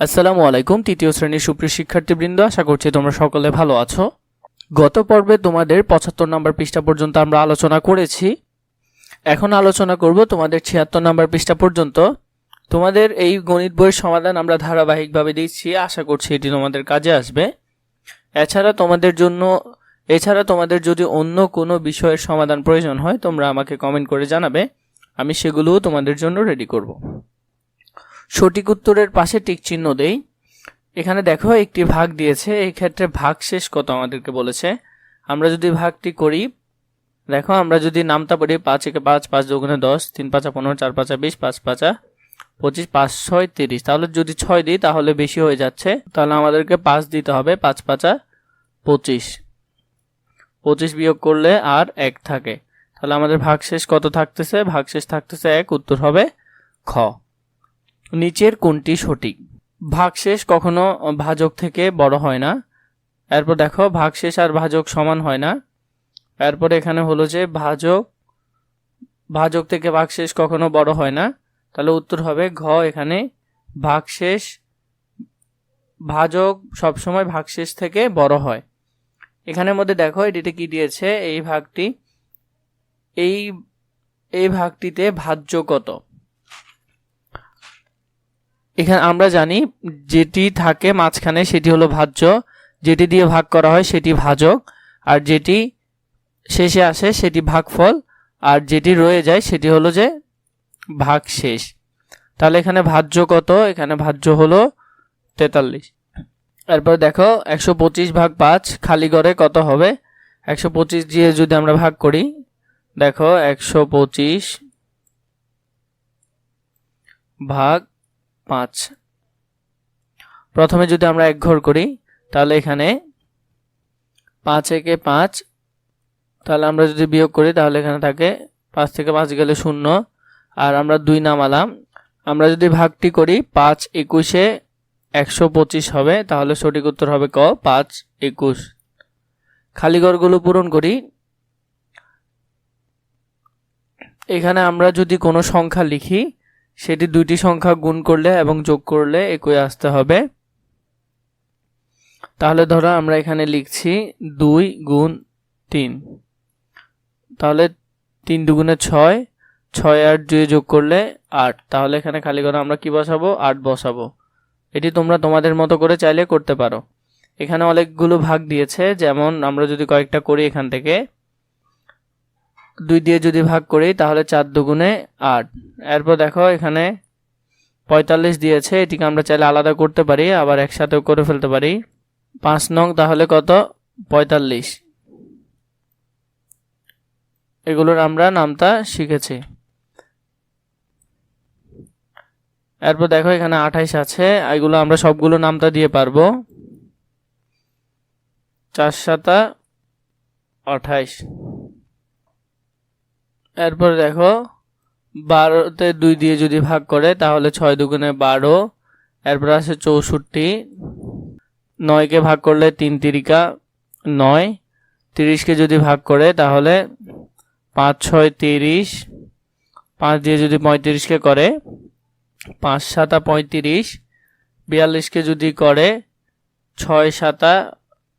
আসসালামু আলাইকুম, তৃতীয় শ্রেণির সুপ্রিয় শিক্ষার্থীবৃন্দ, আশা করছি তোমরা সকলে ভালো আছো। গত পর্বে তোমাদের পঁচাত্তর নম্বর পৃষ্ঠা পর্যন্ত আমরা আলোচনা করেছি। এখন আলোচনা করব তোমাদের ছিয়াত্তর নম্বর পৃষ্ঠা পর্যন্ত। তোমাদের এই গণিত বইয়ের সমাধান আমরা ধারাবাহিকভাবে দিচ্ছি, আশা করছি এটি তোমাদের কাজে আসবে। এছাড়া তোমাদের জন্য, এছাড়া তোমাদের যদি অন্য কোনো বিষয়ের সমাধান প্রয়োজন হয়, তোমরা আমাকে কমেন্ট করে জানাবে। আমি সেগুলোও তোমাদের জন্য রেডি করব। সঠিক উত্তরের পাশে টিক চিহ্ন দেই। এখানে দেখো একটি ভাগ দিয়েছে, এই ক্ষেত্রে ভাগ শেষ কত আমাদেরকে বলেছে। আমরা যদি ভাগটি করি, দেখো আমরা যদি নামতা পড়ি পাঁচ একে পাঁচ পাঁচ দুগুণে দশ, তিন পাঁচা পনেরো, চার পাঁচা বিশ, পাঁচ পাঁচা পঁচিশ, পাঁচ ছয়, তিরিশ। তাহলে যদি ছয় দিই, তাহলে বেশি হয়ে যাচ্ছে। তাহলে আমাদেরকে পাঁচ দিতে হবে, পাঁচ পাঁচা পঁচিশ। পঁচিশ বিয়োগ করলে আর এক থাকে। তাহলে আমাদের ভাগশেষ কত থাকতেছে? ভাগশেষ থাকতেছে এক, উত্তর হবে খ। নিচের কোনটি সঠিক? ভাগশেষ কখনো ভাজক থেকে বড় হয় না। এরপর দেখো, ভাগশেষ আর ভাজক সমান হয় না। এরপর এখানে হলো যে ভাজক ভাজক থেকে ভাগশেষ কখনো বড় হয় না। তাহলে উত্তর হবে ঘ এখানে। ভাগশেষ, ভাজক সবসময় ভাগশেষ থেকে বড় হয়। এখানের মধ্যে দেখো, এটিতে কি দিয়েছে? এই ভাগটি, এই এই ভাগটিতে ভাজ্য কত? এখানে আমরা জানি যেটি থাকে মাঝখানে সেটি হলো ভাজ্য, যেটি দিয়ে ভাগ করা হয় সেটি ভাজক, আর যেটি শেষে আসে সেটি ভাগফল, আর যেটি রয়ে যায় সেটি হলো যে ভাগ শেষ তাহলে এখানে ভাজ্য কত? এখানে ভাজ্য হলো তেতাল্লিশ। এরপর দেখো, একশো পঁচিশ ভাগ পাঁচ, খালি ঘরে কত হবে? একশো পঁচিশ দিয়ে যদি আমরা ভাগ করি, দেখো, একশো পঁচিশ ভাগ পাঁচ। প্রথমে যদি আমরা এক ঘর করি, তাহলে এখানে পাঁচ একে পাঁচ, তাহলে আমরা যদি বিয়োগ করি, তাহলে এখানে থাকে পাঁচ থেকে পাঁচ গেলে শূন্য। আর আমরা দুই নামালাম। আমরা যদি ভাগটি করি, পাঁচ একুশে একশো পঁচিশ হবে, তাহলে সঠিক উত্তর হবে ক, পাঁচ একুশ। খালি ঘরগুলো পূরণ করি। এখানে আমরা যদি কোনো সংখ্যা লিখি সেটি দুইটি সংখ্যা গুণ করলে এবং যোগ করলে একই আসতে হবে। তাহলে ধরো আমরা এখানে লিখছি দুই গুণ তিন। তাহলে তিন দুগুণে ছয় ছয় আট দুয়ে যোগ করলে আট। তাহলে এখানে খালি করে আমরা কি বসাবো? আট বসাবো। এটি তোমরা তোমাদের মতো করে চাইলে করতে পারো। এখানে অনেকগুলো ভাগ দিয়েছে। যেমন আমরা যদি কয়েকটা করি এখান থেকে দুই দিয়ে যদি ভাগ করি, তাহলে চার দুগুণে আট। এরপর দেখো, এখানে পঁয়তাল্লিশ দিয়েছে, এটিকে আমরা চাইলে আলাদা করতে পারি, আবার একসাথেও করে ফেলতে পারি। পাঁচ নং, তাহলে কত? পঁয়তাল্লিশ। এগুলোর আমরা নামতা শিখেছি। এরপর দেখো, এখানে আঠাইশ আছে, এগুলো আমরা সবগুলো নামতা দিয়ে পারব। চার সাতা আঠাইশ। এরপর দেখো, বারোতে দুই দিয়ে যদি ভাগ করে, তাহলে ছয় দুগুণে বারো, এরপর আছে চৌষট্টি। নয়কে ভাগ করলে তিন তিরিকা নয়। তিরিশকে যদি ভাগ করে, তাহলে পাঁচ ছয় তিরিশ। পাঁচ দিয়ে যদি পঁয়ত্রিশকে করে, পাঁচ সাতা পঁয়ত্রিশ। বিয়াল্লিশকে যদি করে, ছয় সাতা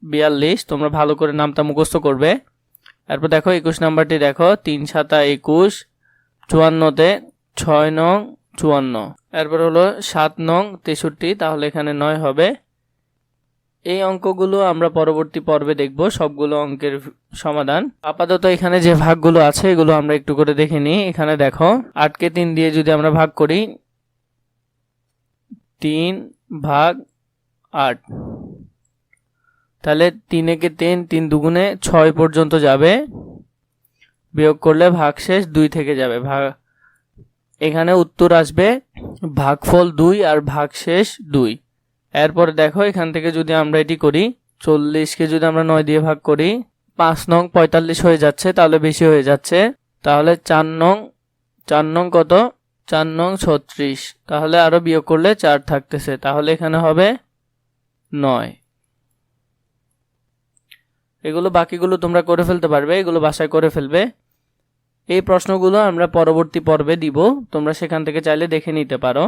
বিয়াল্লিশ। তোমরা ভালো করে নামটা মুখস্থ করবে। এরপর দেখো, একুশ নাম্বারটি দেখো, তিন সাতা একুশ চুয়ান্নতে ছয় নং চুয়ান্ন। এরপর হলো সাত নং তেষট্টি, তাহলে এখানে নয় হবে। এই অঙ্কগুলো আমরা পরবর্তী পর্বে দেখব, সবগুলো অঙ্কের সমাধান। আপাতত এখানে যে ভাগগুলো আছে, এগুলো আমরা একটু করে দেখে নিই। এখানে দেখো, আটকে তিন দিয়ে যদি আমরা ভাগ করি, তিন ভাগ আট। তাহলে তিনেকে তিন তিন দুগুণে ছয় পর্যন্ত যাবে। বিয়োগ করলে ভাগশেষ দুই থেকে যাবে। ভাগ, এখানে উত্তর আসবে ভাগফল দুই আর ভাগশেষ দুই। এরপর দেখো এখান থেকে যদি আমরা এটি করি চল্লিশকে যদি আমরা নয় দিয়ে ভাগ করি, পাঁচ নং পঁয়তাল্লিশ হয়ে যাচ্ছে, তাহলে বেশি হয়ে যাচ্ছে। তাহলে চার নং চার নং কত? চার নং ছত্রিশ। তাহলে আরও বিয়োগ করলে চার থাকতেছে। তাহলে এখানে হবে নয়। এগুলো বাকিগুলো তোমরা করে ফেলতে পারবে, এগুলো বাসায় করে ফেলবে। এই প্রশ্নগুলো আমরা পরবর্তী পর্বে দিব, তোমরা সেখান থেকে চাইলে দেখে নিতে পারো।